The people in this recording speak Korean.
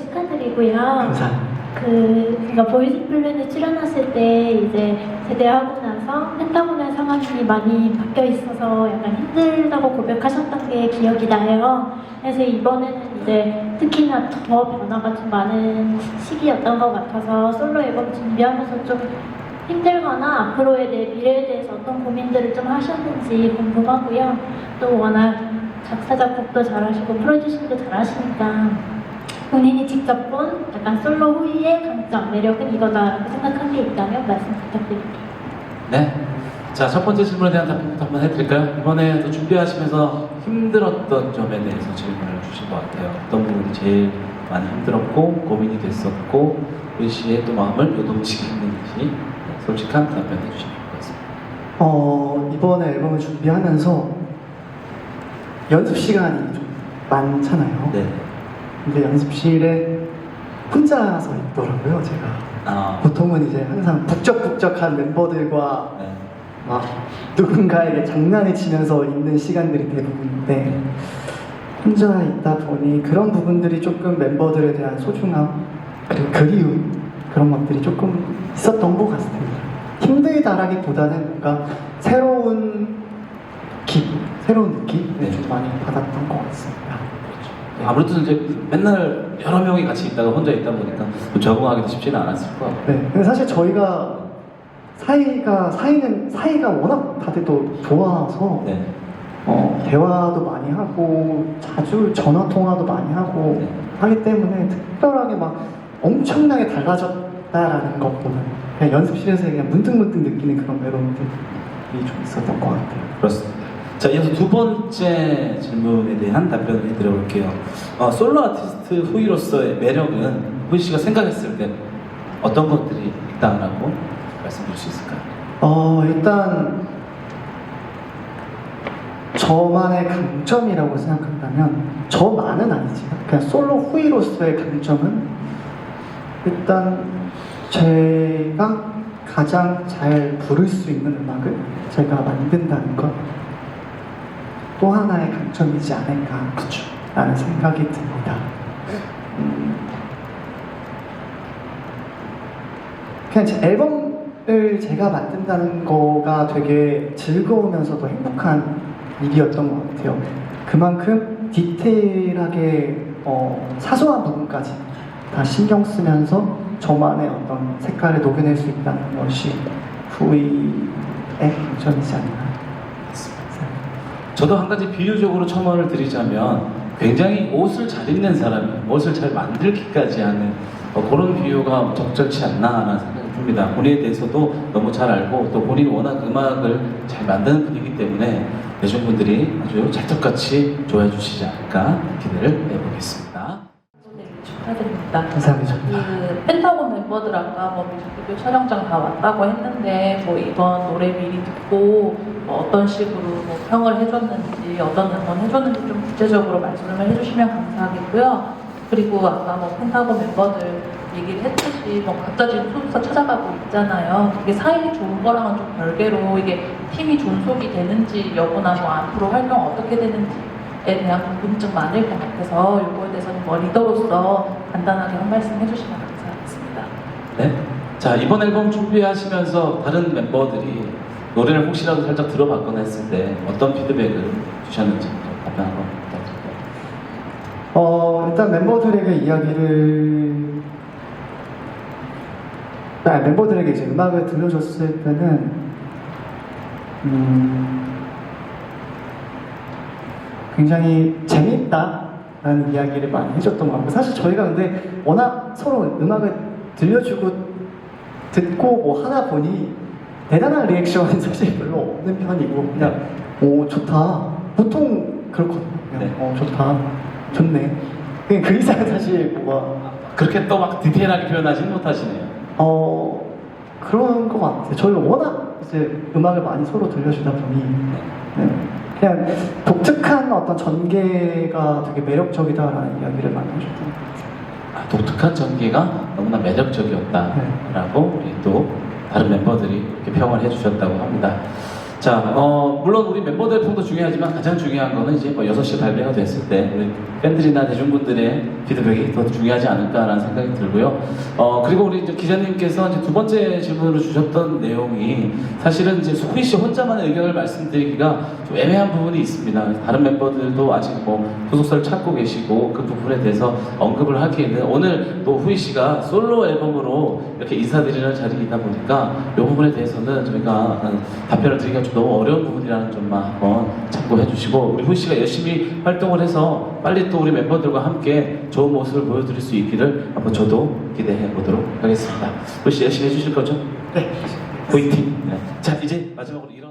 축하드리고요. 감사합니다. 그 제가 보이스 플랜에 출연했을 때 이제 제대하고 나서 펜타곤의 상황이 많이 바뀌어 있어서 약간 힘들다고 고백하셨던 게 기억이 나요. 그래서 이번에는 이제 특히나 더 변화가 좀 많은 시기였던 것 같아서 솔로 앨범 준비하면서 좀 힘들거나 앞으로의 내 미래에 대해서 어떤 고민들을 좀 하셨는지 궁금하고요. 또 워낙 작사 작곡도 잘하시고 프로듀싱도 잘하시니까 본인이 직접 본 약간 솔로 후이의 강점, 매력은 이거다라고 생각한 게 있다면 말씀 부탁드릴게요. 네. 자, 첫 번째 질문에 대한 답변부터 한번 해드릴까요? 이번에 또 준비하시면서 힘들었던 점에 대해서 질문을 주신 것 같아요. 어떤 부분이 제일 많이 힘들었고, 고민이 됐었고, 우리 씨의 또 마음을 요동치게 했는지 네, 솔직한 답변 해 주시면 될것 같습니다. 어, 이번에 앨범을 준비하면서 연습 시간이 좀 많잖아요. 네. 근데 연습실에 혼자 서 있더라고요, 제가. 아, 보통은 이제 항상 북적북적한 멤버들과 네. 막 누군가에게 장난을 치면서 있는 시간들이 대부분인데 혼자 있다 보니 그런 부분들이 조금 멤버들에 대한 소중함 그리고 그리움 그런 것들이 조금 있었던 것 같습니다. 힘들다라기보다는 뭔가 새로운 기분, 새로운 느낌을 네. 좀 많이 받았던 것 같습니다. 네, 아무래도 이제 맨날 여러 명이 같이 있다가 혼자 있다 보니까 뭐 적응하기도 쉽지는 않았을 것 같고. 네, 근데 사실 저희가 사이가 사이는 사이가 워낙 다들 또 좋아서 네. 어, 대화도 많이 하고 자주 전화 통화도 많이 하고 네. 하기 때문에 특별하게 막 엄청나게 달라졌다라는 것보다는 그냥 연습실에서 그냥 문득문득 느끼는 그런 외로움들이 좀 있었던 것 같아요. 그렇습니다. 자, 이어서 두 번째 질문에 대한 답변을 해드려볼게요. 어, 솔로 아티스트 후이로서의 매력은 후이 씨가 생각했을 때 어떤 것들이 있다라고 말씀 드릴 수 있을까요? 어, 일단 저만의 강점이라고 생각한다면 저만은 아니지만 그냥 솔로 후이로서의 강점은 일단 제가 가장 잘 부를 수 있는 음악을 제가 만든다는 것 또 하나의 강점이지 않을까 그렇죠. 라는 생각이 듭니다. 음, 그냥 제 앨범을 제가 만든다는 거가 되게 즐거우면서도 행복한 일이었던 것 같아요. 그만큼 디테일하게 어, 사소한 부분까지 다 신경 쓰면서 저만의 어떤 색깔을 녹여낼 수 있다는 것이 후이의 강점이지 않나. 저도 한 가지 비유적으로 첨언을 드리자면 굉장히 옷을 잘 입는 사람이 옷을 잘 만들기까지 하는 어, 그런 비유가 적절치 않나 하는 생각이 듭니다. 본인에 대해서도 너무 잘 알고 또 본인이 워낙 음악을 잘 만드는 분이기 때문에 대중분들이 아주 찰떡같이 좋아해 주시지 않을까 기대를 해보겠습니다. 네, 축하드립니다. 감사합니다. 그 펜타곤 멤버들 아까 뭐 뮤직비디오 촬영장 다 왔다고 했는데 뭐 이번 노래 미리 듣고 뭐 어떤 식으로 뭐 평을 해줬는지 어떤 응원 해줬는지 좀 구체적으로 말씀을 해주시면 감사하겠고요. 그리고 아까 뭐 펜타곤 멤버들 얘기를 했듯이 뭐 각자 지금 소속사 찾아가고 있잖아요. 이게 사이 좋은 거랑은 좀 별개로 이게 팀이 존속이 되는지 여부나 뭐 앞으로 활동 어떻게 되는지 에 대한 궁금증 많을 것 같아서 이거에 대해서는 뭐 리더로서 간단하게 한 말씀 해주시면 감사하겠습니다. 네. 자 이번 앨범 준비하시면서 다른 멤버들이 노래를 혹시라도 살짝 들어봤거나 했을 때 어떤 피드백을 주셨는지 좀 답변 한번 부탁드릴게요. 어, 일단 멤버들에게 이야기를 아, 멤버들에게 이제 음악을 들려줬을 때는 음, 굉장히 재밌다라는 이야기를 많이 해줬던 것 같고 사실 저희가 근데 워낙 서로 음악을 들려주고 듣고 뭐 하다 보니 대단한 리액션은 사실 별로 없는 편이고 그냥 오 좋다. 보통 그렇거든요. 그냥 네. 어 좋다. 좋네. 그냥 그 이상 사실 뭐가 그렇게 또 막 디테일하게 표현하지는 못하시네요. 어 그런 것 같아요. 저희가 워낙 이제 음악을 많이 서로 들려주다 보니. 네, 그냥 독특한 어떤 전개가 되게 매력적이다라는 이야기를 많이 해줬던 것 같아요 아, 독특한 전개가 너무나 매력적이었다라고 우리 또 다른 멤버들이 이렇게 평을 해주셨다고 합니다. 자, 어, 물론 우리 멤버들 평도 중요하지만 가장 중요한 거는 이제 뭐 6시 발매가 됐을 때 우리 팬들이나 대중분들의 피드백이 더 중요하지 않을까라는 생각이 들고요. 어, 그리고 우리 이제 기자님께서 이제 두 번째 질문으로 주셨던 내용이 사실은 이제 소희 씨 혼자만의 의견을 말씀드리기가 좀 애매한 부분이 있습니다. 다른 멤버들도 아직 뭐 소속사를 찾고 계시고 그 부분에 대해서 언급을 하기에는 오늘 또 후희 씨가 솔로 앨범으로 이렇게 인사드리는 자리이다 보니까 이 부분에 대해서는 저희가 어, 답변을 드리기가 좀 너무 어려운 부분이라는 점만 한번 참고해 주시고 우리 후희 씨가 열심히 활동을 해서 빨리 또 우리 멤버들과 함께 좋은 모습을 보여드릴 수 있기를 한번 저도 기대해 보도록 하겠습니다. 후희 씨 열심히 해주실 거죠? 네. 화이팅! 네. 자 이제 마지막으로 이런